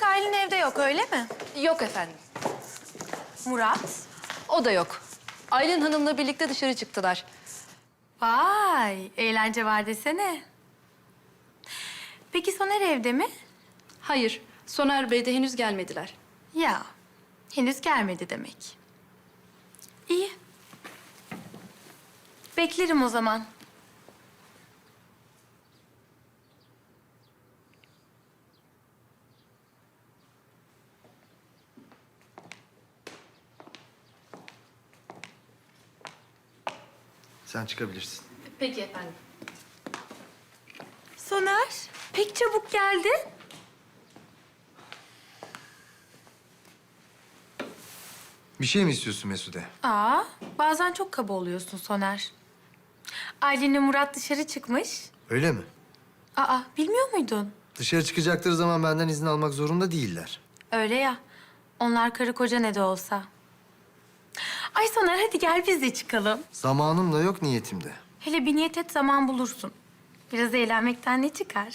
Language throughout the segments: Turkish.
demek Aylin evde yok öyle mi? Yok efendim. Murat? O da yok. Aylin Hanım'la birlikte dışarı çıktılar. Vay eğlence var desene. Peki Soner evde mi? Hayır, Soner Bey de henüz gelmediler. Ya henüz gelmedi demek. İyi. Beklerim o zaman. Sen çıkabilirsin. Peki efendim. Soner pek çabuk geldin. Bir şey mi istiyorsun Mesude? Aa, bazen çok kaba oluyorsun Soner. Aylin'le Murat dışarı çıkmış. Öyle mi? Aa, bilmiyor muydun? Dışarı çıkacakları zaman benden izin almak zorunda değiller. Öyle ya. Onlar karı koca ne de olsa. Ay Soner hadi gel biz de çıkalım. Zamanım da yok niyetimde. Hele bir niyet et zaman bulursun. Biraz eğlenmekten ne çıkar?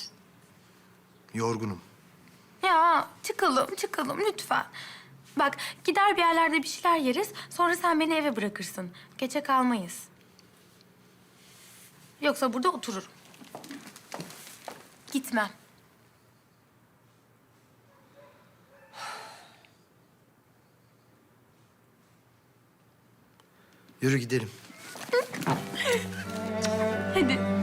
Yorgunum. Ya çıkalım, çıkalım lütfen. Bak gider bir yerlerde bir şeyler yeriz. Sonra sen beni eve bırakırsın. Geçe kalmayız. Yoksa burada otururum. Gitmem. Yürü gidelim. Hadi.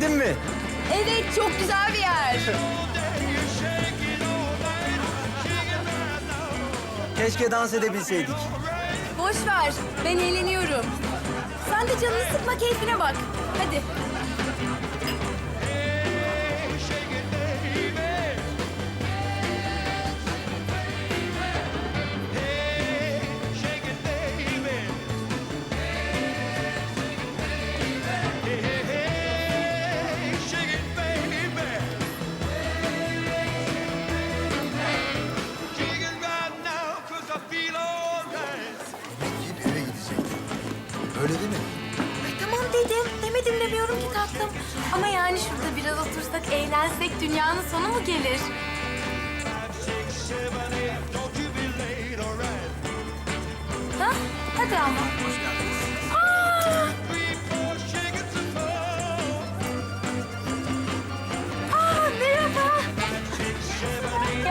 Beğendin mi? Evet, çok güzel bir yer. Keşke dans edebilseydik. Boş ver, ben eğleniyorum. Sen de canını sıkma, keyfine bak. Eğlensek dünyanın sonu mu gelir? Ha? Hadi ama. Aa! Merhaba. Right.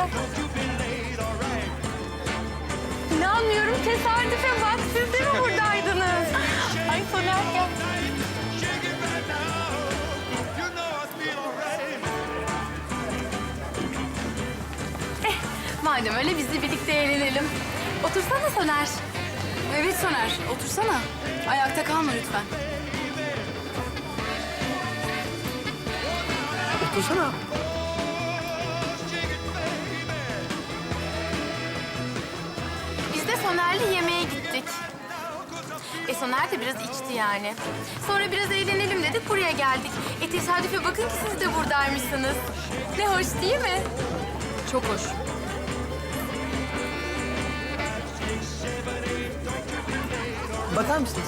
İnanmıyorum tesadüfe bak. Madem öyle biz de birlikte eğlenelim. Otursana Soner. Evet Soner, otursana. Ayakta kalma lütfen. Otursana. Biz de Soner'le yemeğe gittik. E Soner de biraz içti yani. Sonra biraz eğlenelim dedik buraya geldik. E tesadüfe bakın ki siz de buradaymışsınız. Ne hoş değil mi? Çok hoş. Bakar mısınız?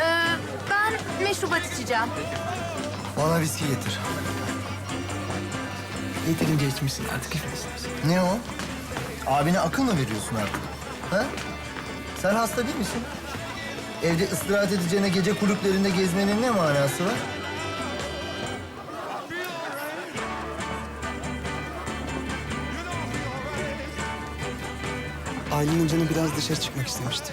Ee, ben meşrubat içeceğim. Bana viski getir. Yeterince içmişsin artık içmesin. Ne o? Abine akıl mı veriyorsun artık? Ha? Sen hasta değil misin? Evde istirahat edeceğine gece kulüplerinde gezmenin ne manası var? Ailenin canı biraz dışarı çıkmak istemişti.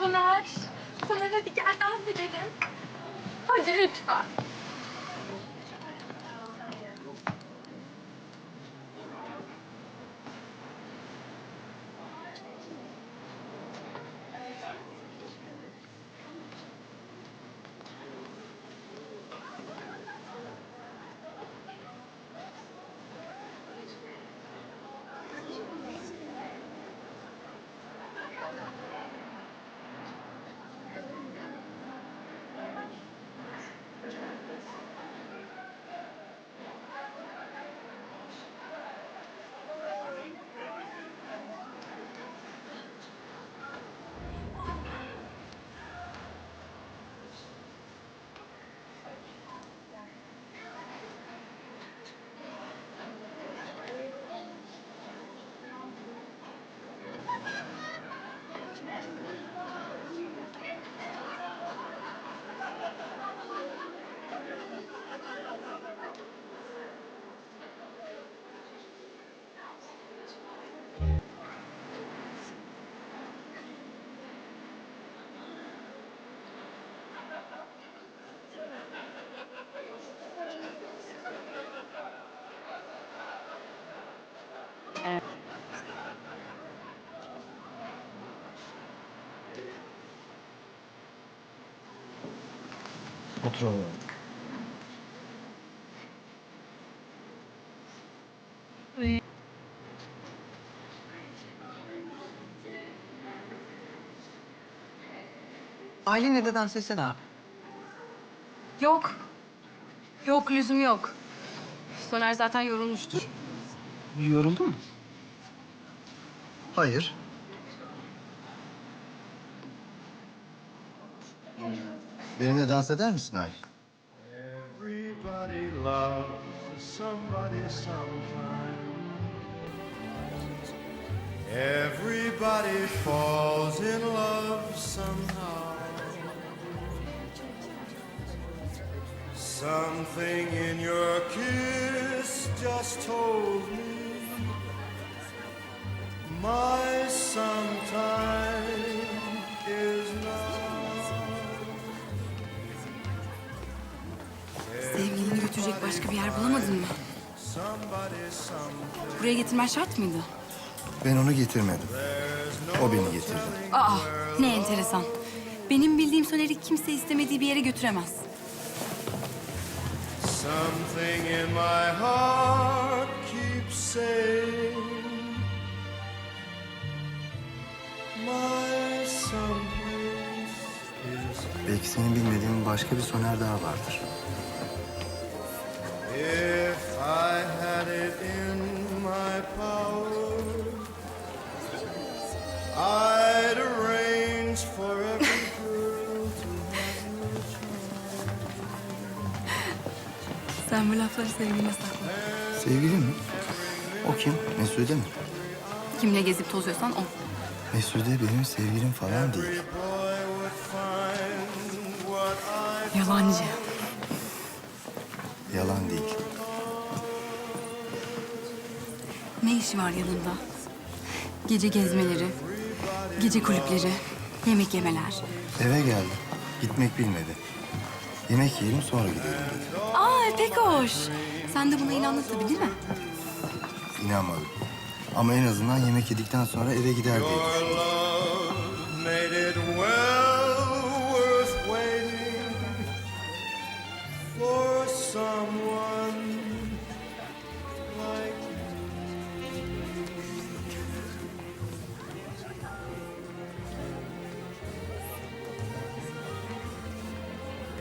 Soner. Soner hadi gel dans edelim. Hadi lütfen. Oturalım. Ailenle de dans etsene abi. Yok. Yok lüzum yok. Soner zaten yorulmuştur. Yoruldun mu? Hayır. Benimle dans eder misin Ay? Everybody loves somebody sometime. Everybody falls in love somehow. Something in your kiss just told me my sometime is now. Sevgilini götürecek başka bir yer bulamadın mı? Buraya getirmen şart mıydı? Ben onu getirmedim. O beni getirdi. Aa ne enteresan. Benim bildiğim Soner'i kimse istemediği bir yere götüremez. Something in my heart keeps saying Belki senin bilmediğin başka bir Soner daha vardır. If I had it in my power, I'd arrange for every girl to have your Sen bu lafları sevgiline sakla. Sevgili mi? O kim? Mesude mi? Kimle gezip tozuyorsan o. Mesude benim sevgilim falan değil. Yalancı. Yalan değil. Ne işi var yanında? Gece gezmeleri, gece kulüpleri, yemek yemeler. Eve geldi. Gitmek bilmedi. Yemek yiyelim sonra gidelim dedi. Aa pek hoş. Sen de buna inandın tabii değil mi? İnanmadım. Ama en azından yemek yedikten sonra eve gider diye.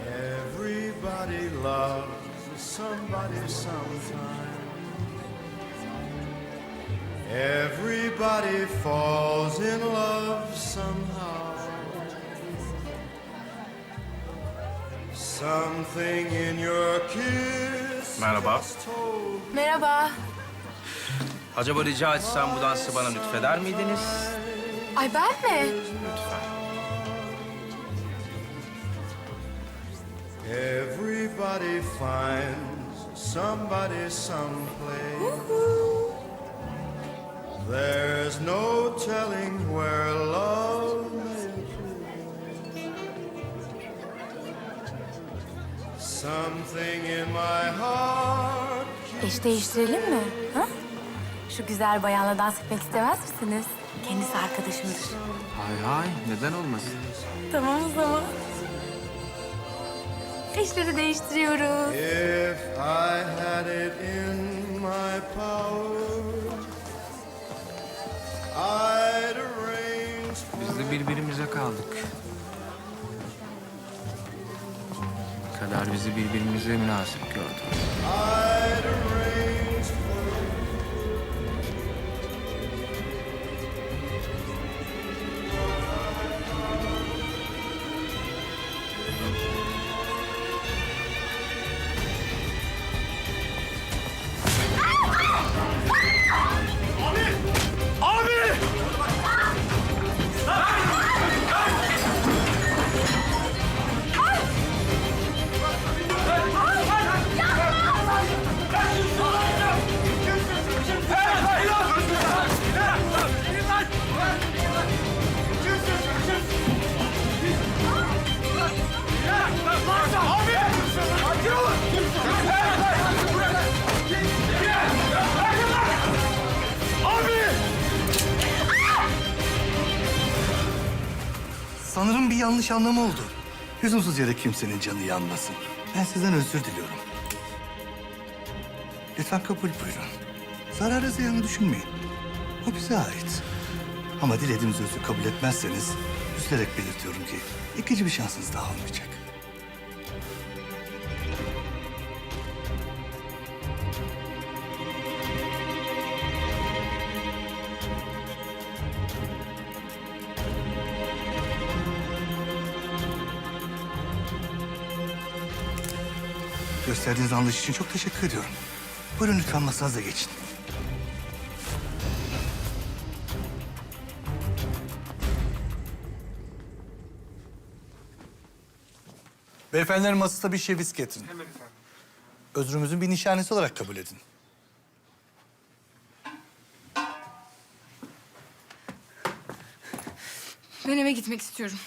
Everybody loves somebody sometime. Everybody falls in love somehow. Something in your kiss Merhaba. Merhaba. Acaba rica etsem bu dansı bana lütfeder miydiniz? Ay ben mi? Lütfen. Everybody finds somebody someplace. There's no telling where love may. Something in my heart. Eş değiştirelim mi? Ha? Şu güzel bayanla dans etmek istemez misiniz? Kendisi arkadaşımdır. Hay hay, neden olmasın? Tamam o zaman. Eşleri değiştiriyoruz. If I had it in my power. Biz de birbirimize kaldık. Kader bizi birbirimize münasip gördü. Sanırım bir yanlış anlama oldu. Lüzumsuz yere kimsenin canı yanmasın. Ben sizden özür diliyorum. Lütfen kabul buyurun. Zararı ziyanı düşünmeyin. O bize ait. Ama dilediğimiz özü kabul etmezseniz... ...üzülerek belirtiyorum ki ikinci bir şansınız daha olmayacak. Gösterdiğiniz anlayış için çok teşekkür ediyorum. Buyurun lütfen masanıza geçin. Beyefendilerin masasına bir şeviz getirin. Hemen efendim. Özrümüzün bir nişanesi olarak kabul edin. Ben eve gitmek istiyorum.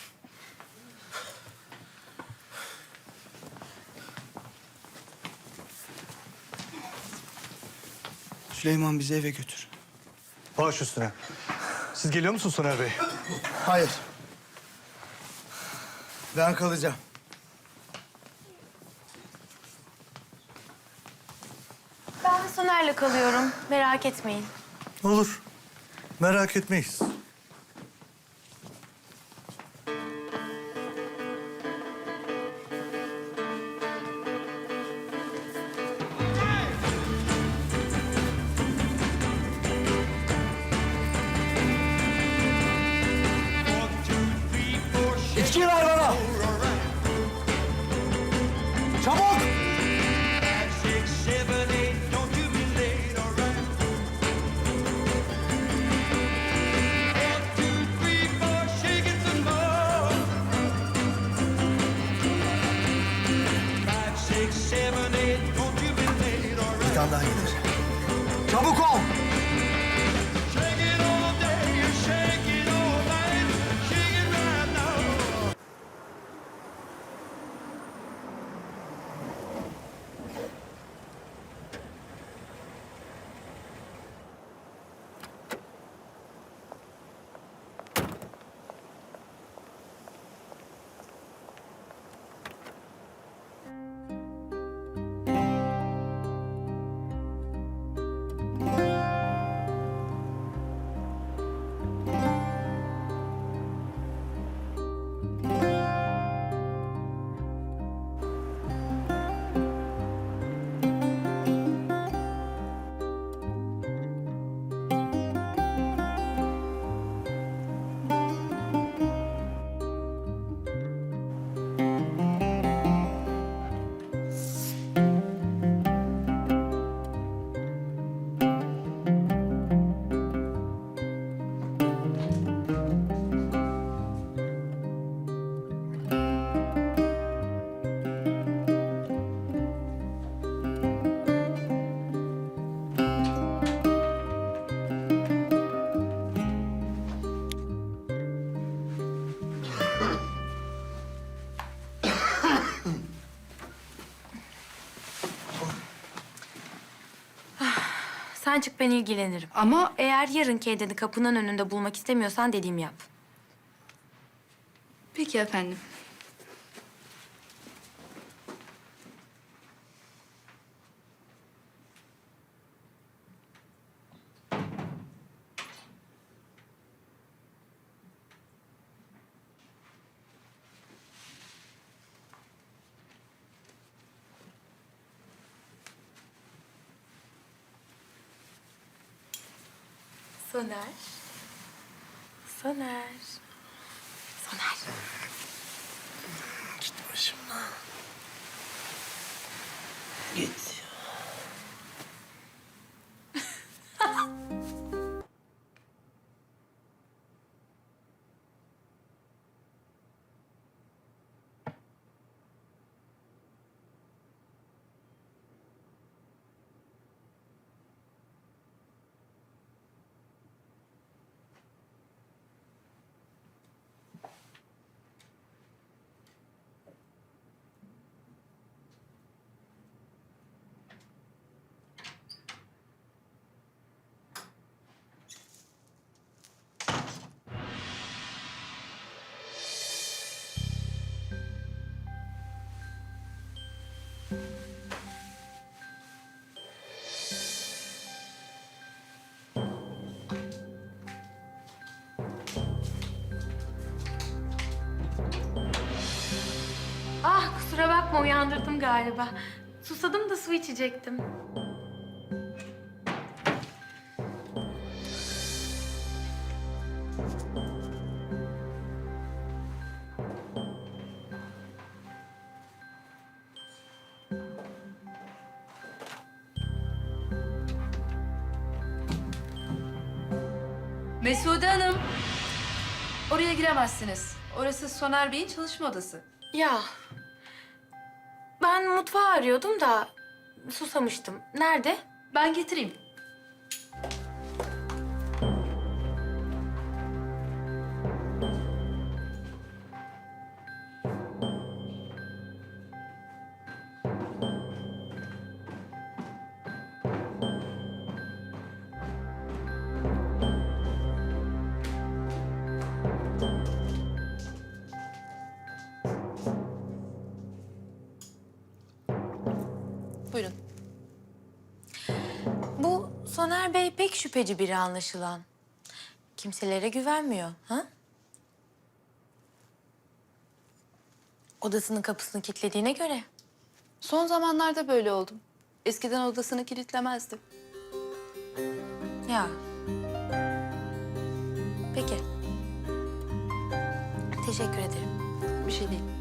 Süleyman bizi eve götür. Baş üstüne. Siz geliyor musunuz Soner Bey? Hayır. Ben kalacağım. Ben de Soner'le kalıyorum. Merak etmeyin. Olur. Merak etmeyiz. tane daha gelir. Çabuk ol! Sen çık ben ilgilenirim. Ama Eğer yarın kendini kapının önünde bulmak istemiyorsan dediğimi yap. peki efendim. Soner. Soner. Soner. Git başımdan. Git. Bakma uyandırdım galiba. Susadım da su içecektim. Mesude Hanım. Oraya giremezsiniz. Orası Soner Bey'in çalışma odası. Ya ben mutfağı arıyordum da susamıştım. Nerede? Ben getireyim. Buyurun. Bu Soner Bey pek şüpheci biri anlaşılan. Kimselere güvenmiyor, ha? Odasının kapısını kilitlediğine göre. Son zamanlarda böyle oldum. Eskiden odasını kilitlemezdi. Ya. Peki. Teşekkür ederim. Bir şey değil.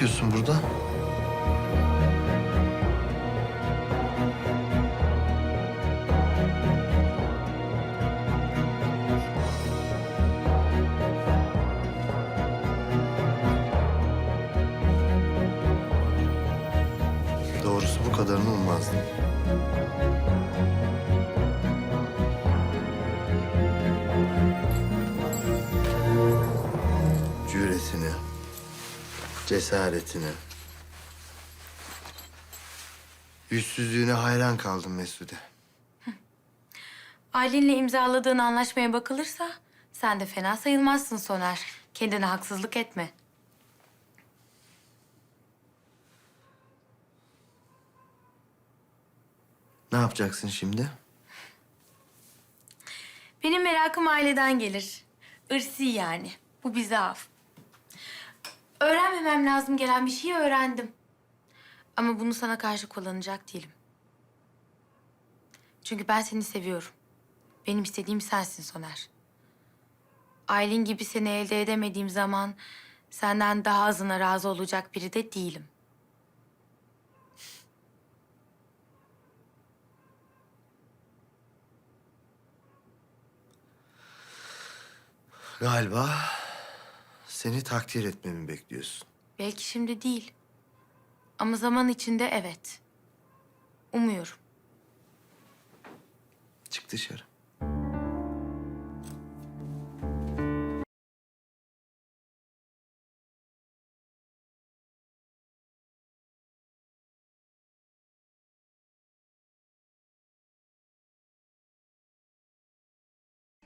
Yapıyorsun burada? Doğrusu bu kadarını ummazdım. Cesaretine, yüzsüzlüğüne hayran kaldım Mesude. Aylin'le imzaladığın anlaşmaya bakılırsa sen de fena sayılmazsın Soner. Kendine haksızlık etme. Ne yapacaksın şimdi? Benim merakım aileden gelir. Irsi yani. Bu bize af. Öğrenmemem lazım gelen bir şeyi öğrendim. Ama bunu sana karşı kullanacak değilim. Çünkü ben seni seviyorum. Benim istediğim sensin Soner. Aylin gibi seni elde edemediğim zaman senden daha azına razı olacak biri de değilim. Galiba seni takdir etmemi bekliyorsun. Belki şimdi değil. Ama zaman içinde evet. Umuyorum. Çık dışarı.